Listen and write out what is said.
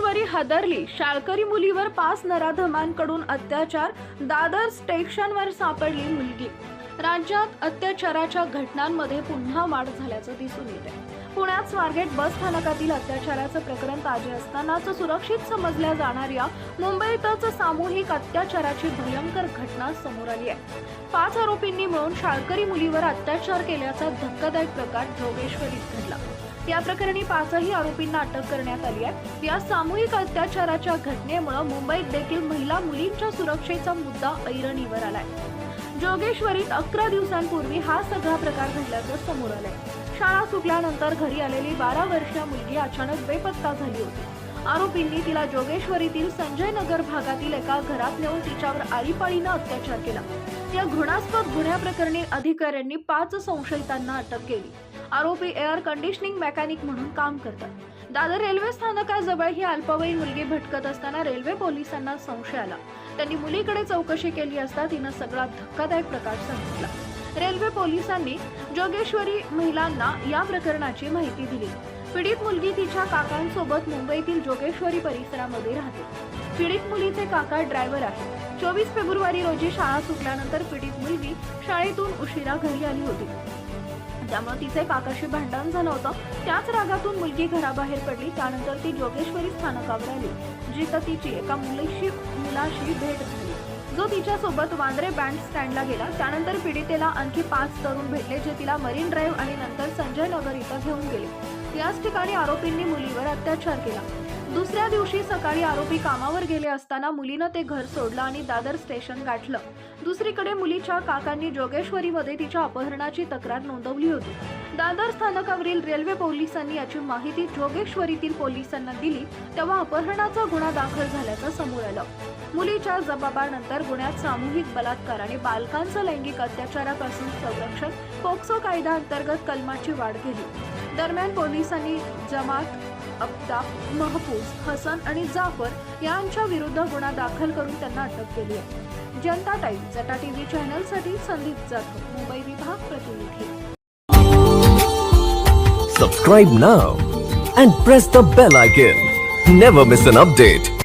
हादरली शाळकरी मुलीवर पाच नराधमांकडून अत्याचार दादर स्टेशनवर सापडली मुलगी. राज्यात अत्याचाराच्या घटनांमध्ये पुन्हा वाढ झाल्याचं दिसून येत आहे पुण्यात स्वारगेट बस स्थानकातील अत्याचाराचं प्रकरण ताजे असतानाच सुरक्षित समजल्या जाणाऱ्या मुंबईतच सामूहिक अत्याचाराची भयंकर घटना समोर आली आहे. पाच आरोपींनी मिळून शाळकरी मुलीवर अत्याचार केल्याचा धक्कादायक प्रकार जोगेश्वरीत घडला. या प्रकरणी पाचही आरोपींना अटक करण्यात आली आहे. या सामूहिक अत्याचाराच्या घटनेमुळे मुंबईत देखील महिला मुलींच्या सुरक्षेचा मुद्दा ऐरणीवर आलाय. जोगेश्वरीत अकरा दिवसांपूर्वी हा सगळा प्रकार घडल्याचं समोर आलंय. शाळा सुटल्यानंतर घरी आलेली बारा वर्षीय मुलगी अचानक बेपत्ता झाली होती. आरोपींनी तिला जोगेश्वरीतील संजय नगर भागातील एका घरात नेऊन तिच्यावर आळीपाळीनं अत्याचार केला. या घृणास्पद गुन्ह्याप्रकरणी अधिकाऱ्यांनी पाच संशयितांना अटक केली. आरोपी एअर कंडिशनिंग मेकॅनिक म्हणून काम करतात. दादर रेल्वे स्थानकाजवळ ही अल्पवयीन मुलगी भटकत असताना रेल्वे पोलिसांना संशय आला. त्यांनी मुलीकडे चौकशी केली असता तिनं सगळा धक्कादायक प्रकार सांगितला. रेल्वे पोलिसांनी जोगेश्वरी महिलांना या प्रकरणाची माहिती दिली. पीडित मुलगी तिच्या काकांसोबत मुंबईतील जोगेश्वरी परिसरामध्ये राहते. पीडित मुलीचे काका ड्रायव्हर आहेत. चोवीस फेब्रुवारी रोजी शाळा सुटल्यानंतर पीडित मुलगी शाळेतून उशिरा घरी आली होती. त्यामुळे तिचे काकाशी भांडण झालं होतं. त्याच रागातून मुलगी घराबाहेर पडली. त्यानंतर ती जोगेश्वरी स्थानकावर आली जिथं तिची एका मुलीशी मुलाशी भेट झाली. जो तिच्यासोबत वांद्रे बँड स्टँडला गेला. त्यानंतर पीडितेला आणखी पाच तरुण भेटले जे तिला मरीन ड्राईव्ह आणि नंतर संजय नगर इथं घेऊन गेले. याच ठिकाणी आरोपींनी मुलीवर अत्याचार केला. दुसऱ्या दिवशी सकाळी आरोपी कामावर गेले असताना मुलीनं ते घर सोडलं आणि दादर स्टेशन गाठलं. दुसरीकडे मुलीच्या काकांनी जोगेश्वरीमध्ये तिच्या अपहरणाची तक्रार नोंदवली होती. दादर स्थानकावरील रेल्वे पोलिसांनी याची माहिती जोगेश्वरीतील पोलिसांना दिली तेव्हा अपहरणाचा गुन्हा दाखल झाल्याचं समोर आलं. मुलीच्या जबाबानंतर गुन्ह्यात सामूहिक बलात्कार आणि बालकांचं लैंगिक अत्याचारापासून संरक्षण पोक्सो कायदा अंतर्गत कलमाची वाढ केली. दरम्यान पोलिसांनी जमात अब्ताब महफूज हसन आणि जाफर यांच्या विरुद्ध गुन्हा दाखल करून त्यांना अटक केली आहे. जनता टाईम जटा टीव्ही चॅनलसाठी संदीप जाधव मुंबई विभाग प्रतिनिधी. Subscribe now and press the bell icon never miss an update